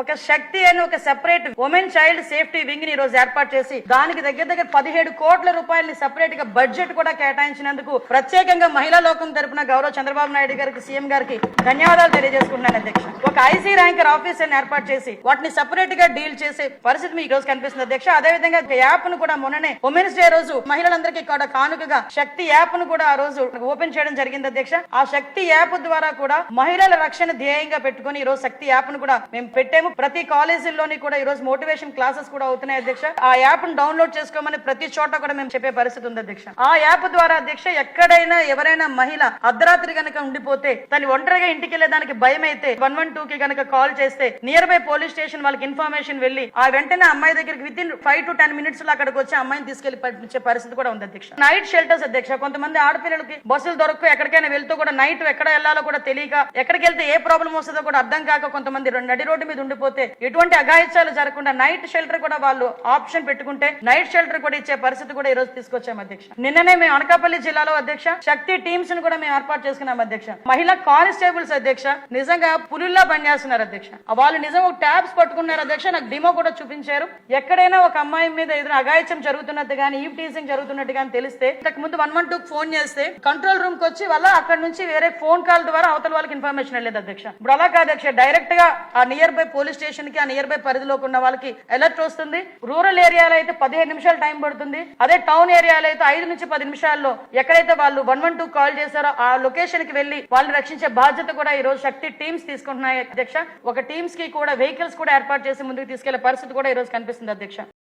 ఒక శక్తి అని ఒక సెపరేట్ ఉమెన్ చైల్డ్ సేఫ్టీ వింగ్ని ఈ రోజు ఏర్పాటు చేసి దానికి దగ్గర దగ్గర పదిహేడు కోట్ల రూపాయలని సెపరేట్గా బడ్జెట్ కూడా కేటాయించినందుకు ప్రత్యేకంగా మహిళా లోకం తరపున గౌరవ చంద్రబాబు నాయుడు గారికి సీఎం గారికి ధన్యవాదాలు తెలియజేసుకుంటున్నాను అధ్యక్ష. ఒక ఐసీ ర్యాంకర్ ఆఫీసర్ ఏర్పాటు చేసి వాటిని సెపరేట్గా డీల్ చేసే పరిస్థితి మీకు రోజు కనిపిస్తుంది అధ్యక్ష. అదే విధంగా యాప్ను కూడా మొన్ననే ఉమెన్స్ డే రోజు మహిళలందరికీ కూడా కానుకగా శక్తి యాప్ను కూడా ఆ రోజు ఓపెన్ చేయడం జరిగింది అధ్యక్ష. ఆ శక్తి యాప్ ద్వారా కూడా మహిళల రక్షణ ధ్యేయంగా పెట్టుకుని ఈ రోజు శక్తి యాప్ను కూడా మేము పెట్టాము. ప్రతి కాలేజీల్లోని కూడా ఈ రోజు మోటివేషన్ క్లాసెస్ కూడా అవుతున్నాయి అధ్యక్ష. ఆ యాప్ను డౌన్లోడ్ చేసుకోమని ప్రతి చోట కూడా మేము చెప్పే పరిస్థితి ఉంది అధ్యక్ష. ఆ యాప్ ద్వారా అధ్యక్ష ఎక్కడైనా ఎవరైనా మహిళ అర్ధరాత్రి గనక ఉండిపోతే తను ఒంటరిగా ఇంటికి వెళ్ళేదానికి భయం అయితే వన్ వన్ టూ కి గనక కాల్ చేస్తే నియర్ బై పోలీస్ స్టేషన్ వాళ్ళకి ఇన్ఫర్మేషన్ వెళ్ళి ఆ వెంటనే అమ్మాయి దగ్గరికి within five to ten మినిట్స్లో అక్కడికి వచ్చి అమ్మాయిని తీసుకెళ్ళి పంపించే పరిస్థితి కూడా ఉంది అధ్యక్ష. నైట్ షెల్టర్స్ అధ్యక్ష కొంతమంది ఆడపిల్లలకి బస్సులు దొరకు ఎక్కడికైనా వెళ్తూ కూడా నైట్ ఎక్కడ వెళ్ళాలో కూడా తెలియక ఎక్కడికి వెళ్తే ఏ ప్రాబ్లం వస్తుందో కూడా అర్థం కాక కొంతమంది రెండు నడి రోడ్డు మీద వెళ్ళిపోతే ఎటువంటి అఘాయిత్యాలు జరగకుండా నైట్ షెల్టర్ కూడా వాళ్ళు ఆప్షన్ పెట్టుకుంటే నైట్ షెల్టర్ కూడా ఇచ్చే పరిస్థితి కూడా ఈ రోజు తీసుకొచ్చాము అధ్యక్ష. నిన్ననే మేము అనకాపల్లి జిల్లాలో అధ్యక్ష శక్తి టీమ్స్ను కూడా మేము ఏర్పాటు చేసుకున్నాం అధ్యక్ష. మహిళా కానిస్టేబుల్స్ అధ్యక్ష నిజంగా పులుల్లా పనిచేస్తున్నారు అధ్యక్ష. వాళ్ళు నిజం ఒక ట్యాబ్స్ పట్టుకున్నారు అధ్యక్ష నాకు డిమో కూడా చూపించారు. ఎక్కడైనా ఒక అమ్మాయి మీద ఏదైనా అఘాయిత్యం జరుగుతున్నట్టు కానీ ఈవ్ టీజింగ్ జరుగుతున్నట్టు కానీ తెలిస్తే ఇంతకు ముందు వన్ వన్ టూ ఫోన్ చేస్తే కంట్రోల్ రూమ్కి వచ్చి వాళ్ళ అక్కడ నుంచి వేరే ఫోన్ కాల్ ద్వారా అవతల వాళ్ళకి ఇన్ఫర్మేషన్ వెళ్ళేది అధ్యక్ష. ఇప్పుడు అలా కాదు అధ్యక్ష డైరెక్ట్గా ఆ నియర్ బై పోలీస్ స్టేషన్కి ఆ నియర్ బై పరిధిలోకి ఉన్న వాళ్ళకి అలర్ట్ వస్తుంది. రూరల్ ఏరియాలో అయితే పదిహేను నిమిషాలు టైం పడుతుంది. అదే టౌన్ ఏరియాలో అయితే ఐదు నుంచి పది నిమిషాల్లో ఎక్కడైతే వాళ్ళు వన్ వన్ టూ కాల్ చేశారో ఆ లొకేషన్కి వెళ్ళి వాళ్ళని రక్షించే బాధ్యత కూడా ఈ రోజు శక్తి టీమ్స్ తీసుకుంటున్నాయి అధ్యక్ష. ఒక టీమ్స్కి కూడా వెహికల్స్ కూడా ఏర్పాటు చేసి ముందుకు తీసుకెళ్ళే పరిస్థితి కూడా ఈ రోజు కనిపిస్తుంది అధ్యక్ష.